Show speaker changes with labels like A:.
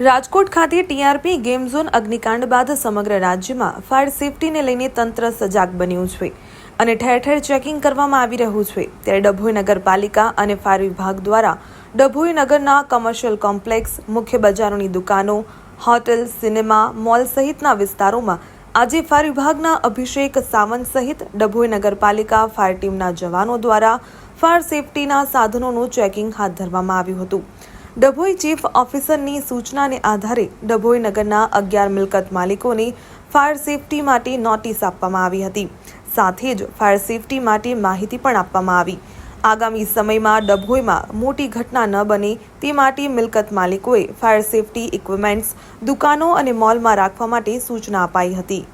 A: રાજકોટ ખાતે TRP game zone અગ્નિકાંડ બાદ સમગ્ર રાજ્યમાં ફાયર સેફટીને લઈને તંત્ર સજાગ બન્યું છે અને ઠેર ઠેર ચેકિંગ કરવામાં આવી રહ્યું છે. ત્યારે ડભોઈ નગરપાલિકા અને ફાયર વિભાગ દ્વારા ડભોઈ નગરના કમર્શિયલ કોમ્પ્લેક્સ, મુખ્ય બજારોની દુકાનો, હોટેલ, સિનેમા, મોલ સહિતના વિસ્તારોમાં આજે ફાયર વિભાગના અભિષેક સાવંત સહિત ડભોઈ નગરપાલિકા ફાયર ટીમના જવાનો દ્વારા ફાયર સેફટીના સાધનોનું ચેકિંગ હાથ ધરવામાં આવ્યું હતું. ડભોઈ ચીફ ઓફિસરની સૂચનાને આધારે ડભોઈ નગરના અગિયાર મિલકત માલિકોને ફાયર સેફટી માટે નોટિસ આપવામાં આવી હતી. સાથે જ ફાયર સેફટી માટે માહિતી પણ આપવામાં આવી. આગામી સમયમાં ડભોઈમાં મોટી ઘટના ન બને તે માટે મિલકત માલિકોએ ફાયર સેફટી ઇક્વિપમેન્ટ્સ, દુકાનો અને મોલમાં રાખવા માટે સૂચના અપાઈ હતી.